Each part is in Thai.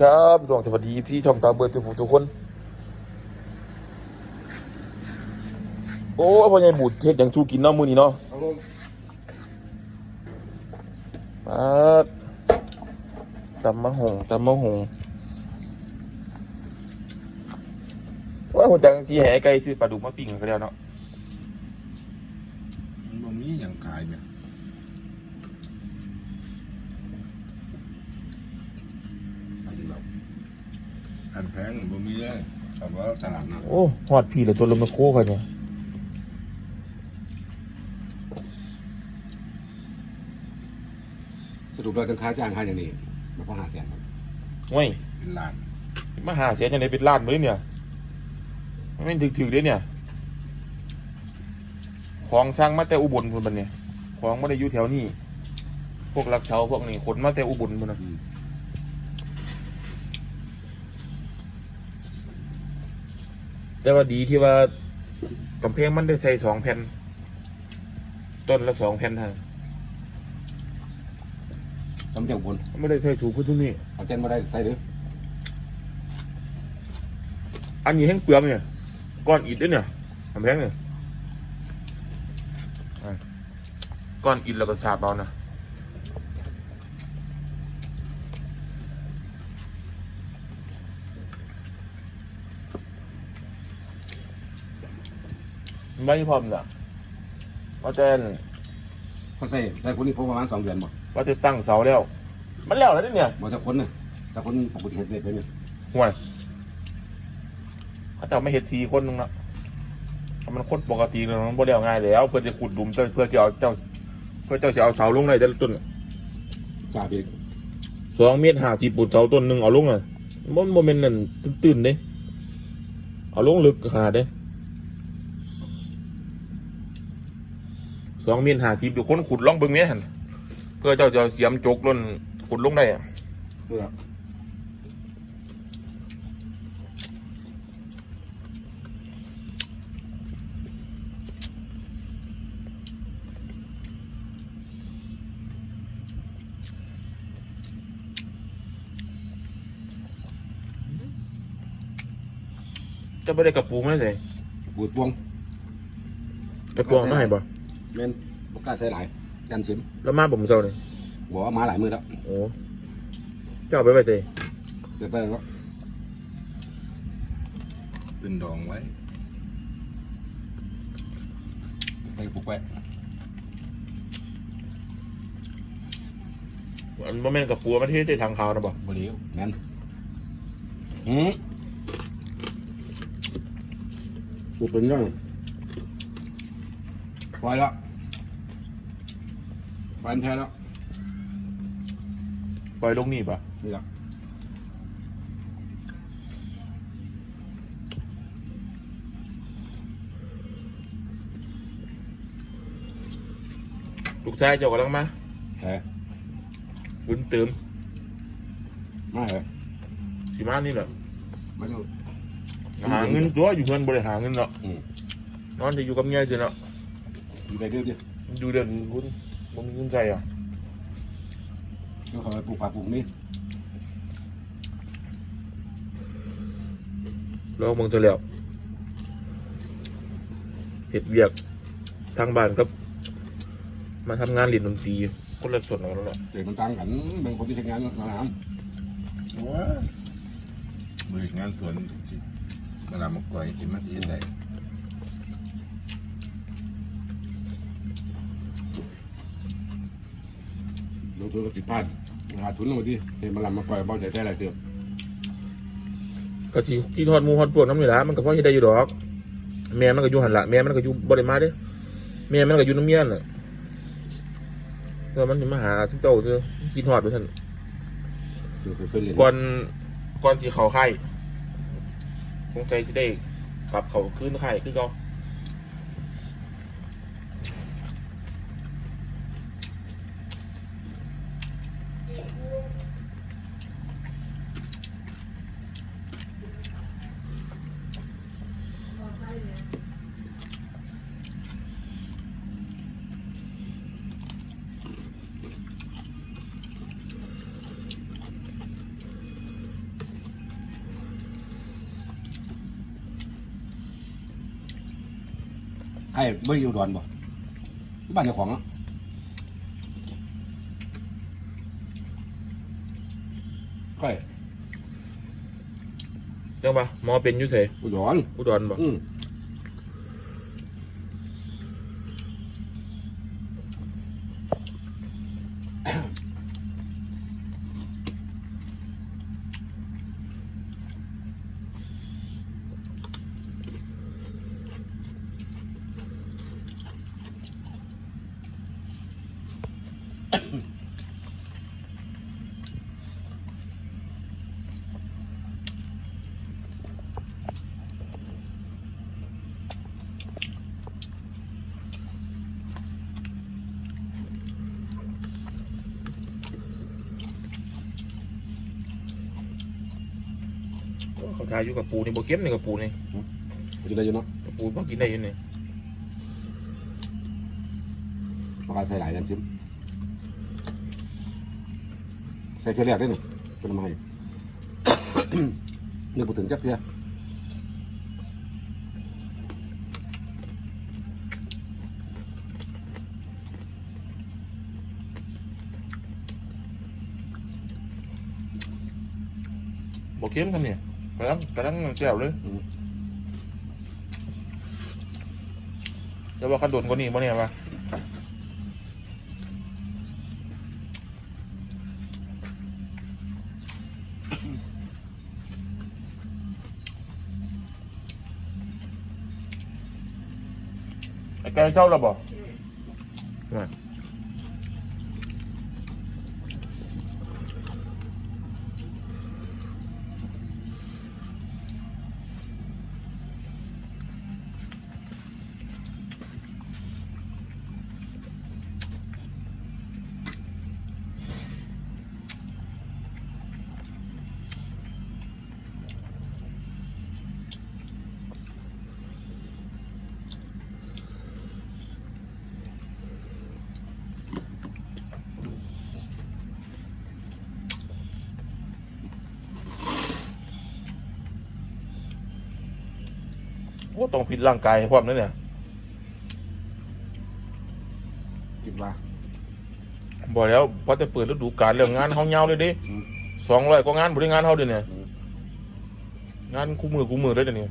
ครับพี่น้องสวัสดีที่ช่องตาเบิร์ดทุกผู้ทุกคน โอ้พ่อใหญ่บุตรเฮ็ดหยังชูกินเนาะมื้อนี้เนาะมาตำมะหงตำมะหงว่าคนจังที่แห่ไก่ซื้อปลาดุกมาปิ้งก็แล้วเนาะมันมีอย่างขายเนี่ยอันแบบ อันแพงบ่มีเลยแต่ว่าตลาดนัดโอ้ฮอดพี่เลยตัวลมมาโคกันเนี่ยสรุปเราจะค้าจ้างค่าอย่างนี้มาพอหาแสนครับโอ้ยเป็นล้านมาหาเสียจังไดเป็นล้านบ่เลยเนี่ยมันไม่ถึกๆเด้เนี่ย ของสร้างมาแต่อุบลพุ่นบัดเนี่ย ของบ่ได้อยู่แถวนี้ พวกลักเชาพวกนี้ขนมาแต่อุบลพุ่นน่ะ แต่ว่าดีที่ว่ากำแพงมันได้ใส่สองแผ่น ต้นละสองแผ่นเท่านั้นจำเจ้าบนไม่ได้ใส่สูงขึ้นทุกนี้เอาเจนมาได้ใส่หรืออันนี้แห้งเปลือกเนี่ยก้อนอิฐด้วยเนี่ยกำแพงเนี่ยอะก้อนอิฐแล้วก็ฉาบเอานะ ไม่พร้อมจ้ะว่าแต่นเขาใส่แต่คนนี้พอประมาณสองเดือนบ่ว่าจะตั้งเสาแล้ว มันแล้วแล้วเนี่ยบ่จะคนน่ะแต่คนปกติเห็นเลยเป็นเนี่ยห่วยเขาจะไม่เห็นสีคนนึงละถ้ามันคนปกติเลยมันบ่ได้เอาง่ายแล้ว เพื่อจะขุดหลุมเจ้าเพื่อจะเอาเจ้า เพื่อเจ้าจะเอาเสาลงได้แต่ละต้นกล้าพี่สองเมตรห้าสิบปุ่นเสาต้นหนึ่งเอาลงอะมันโมเมนต์นั่นตื้นๆเด้เอาลงลึกขนาดเด้ องเมตรห้าสิบดูคนขุดล่องเบิ้งเนี้ยหันเพื่อเจ้าจะเอาเสียมจกล้นขุดลงได้อะเพื่อจะไม่ได้กระปูไม่ใส่ปูดพวงกระปูไม่ให้บ่ แม่นบ่กล้าใส่หลายกันชิมแล้วมาผมเจ้าเลยบอกว่ามาหลายมือแล้วโอ้เจ้าเอาไปไปใส่เดี๋ยวไปแล้วเป็นดองไว้ ไปปลูกไว้อันโมเมนต์กระปูมันที่ได้ทางเขานะบ่บ่เหลียวแม่นหืมปลูกเป็นเรื่อง ปล่อยแล้วปล่อยมันแท้แล้วปล่อยลงนี่ป่ะนี่ละลูกชายเจ้ากำลังมาแท้บุญเติมมาเหรอสีมานี่แหละมาดูหาเงินตัวอยู่เงินบริหารเงินเนาะอืมนอนจะอยู่กับเมียสิเนาะ อยู่ไปเรื่อยอยู่เดือนคุณผมมีเงินใจอะๆก็เขาไปปลูกผักปลูกนี่เราเมืองเธอแล้วเห็ดเวียกทางบ้านกับ มาทำงานเรียนดนตรีคนละส่วนกันแล้วแหละเด็กมันต่างกันบางคนที่ทำงานมาหามว้ามืองานสวนที่เวลามาก่อยกินมาที่ใดล ทุนก็ติดพลาดหาทุนลงมาที่เห็นมาลำมาปล่อยเบาใจแท้อะไรเติมก็ที่ที่ทอดหมูทอดพวกน้ำนี่ละมันก็พอที่ได้อยู่ดอก แม่มันก็อยู่หันละแม่มันก็อยู่บริมาเด้แม่มันก็อยู่น้ำเมียนน่ะเออมันสิมาหาทุกเจ้าเธอกินทอดไปท่านเดี๋ยวเพื่อนเรียนก่อนก่อนที่เขาไข่คงใจที่ได้กลับเขาขึ้นไข่คือเขา อ้ไม่อยู่อุดรบ่ที่บ้านเจ้าของอะใครเรื่องปะหมอเป็นอยุเทอุดรอุดรบ่อืม เขาทายอยู่กับปูนี่บ่เข้มนี่กับปูนี่ไปกินได้อยู่เนาะกับปูพอกินได้อยู่นี่ปลาใส่หลายกันชิมใส่เทียแรกได้หนึ่งเป็นทำไมนึกบ่ถึงจักเทียบ่เข้มครับเนี่ย กำลังกำลังแจ่วเลยแล้วว่าขันโดนกว่านี้บ่เนี่ยปะไอ้ไก่เช่าแล้วบ่ อ้ต้องฟิตร่างกายให้พร้อมนั่นเนี่ยคิดว่าบอกแล้วพอจะเปิดฤดูกาลเรื่องงานเฮาเงาเลยเดิอืมสองร้อยกว่างานบริงานเฮาเดี๋ยวนี้อืมงานคู่มือคู่มือเลยเดี๋ยวนี้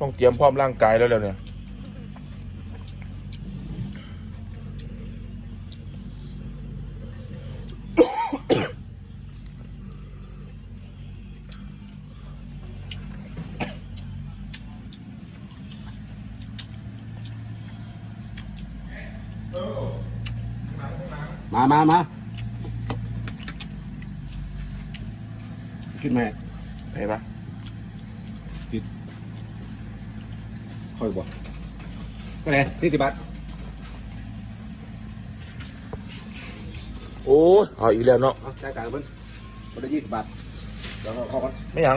ต้องเตรียมพร้อมร่างกายแล้วแล้วเนี่ย มามามาขึ้นมาไปปะค่อยบ่ก็เลยสี่สิบบาทโอ้ยเอาอีกแล้วเนาะเอาจ่ายจ่ายเพิ่นคนละยี่สิบบาทเดี๋ยวเราเข้ากันไม่หยัง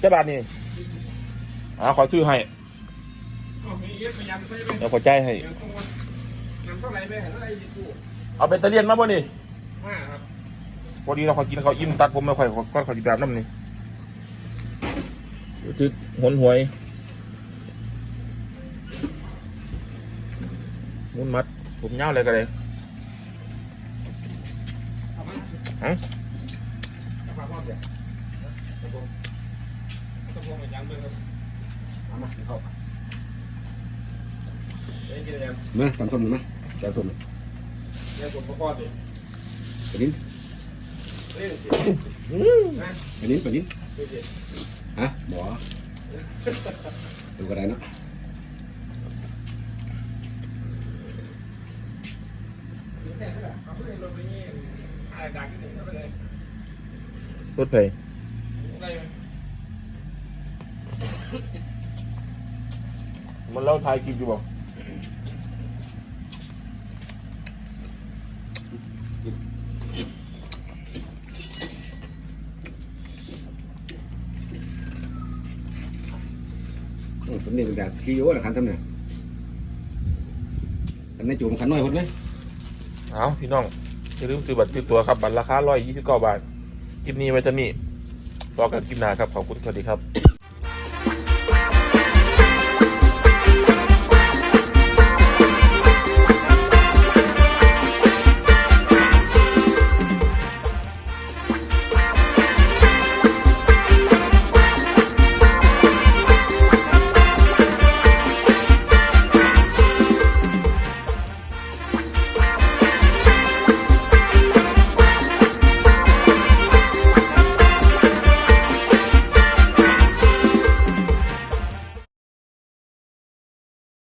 เจ้าบาทนี่อ่าขอชื่อให้เดี๋ยวขอใจายให้น้ำเท่าไรไปเท่าไรดีกู เอาแบตเตอรี่ยนมาบ่นี่ห้าครับพอดีเราขอกินเขาวอิ่มตัดผมไม่ค่อยก็ขอจิบแบบน้ำนี่รู้สึกหนหวยมุนมัด ผมเงาอะไรกันเลยเอามาฮะเอามาพ่อเดี๋ยวตะพงตะพงเหมือนยังเบิ่งครับเอามาเข้าเล่นกินยังเมื่อตำส้มหนึ่งไหมแกงส้มหนึ่งเล่นกดพ่อสิ ปนิน เล่นสิ ปนินปนิน ดูสิ ฮะหมอดูกระไดเนาะ แซ่บเลยเอาไปเลยลงไปนี่อะไรดังที่หนึ่งเข้าไปเลย รถไฟ อะไรไหม มันเล่าทายกินอยู่บ่ ผมนี่เป็นแบบซีโอละคันทำเนี่ยคันในจูมคันน้อยคนไหมเอาพี่น้องอย่าลืมซื้อบัตรซื้อตั๋วครับบัตรราคาร้อยยี่สิบเก้าบาทคลิปนี้ไว้จะนี่รอกันคลิปหน้าครับขอบคุณสวัสดีครับ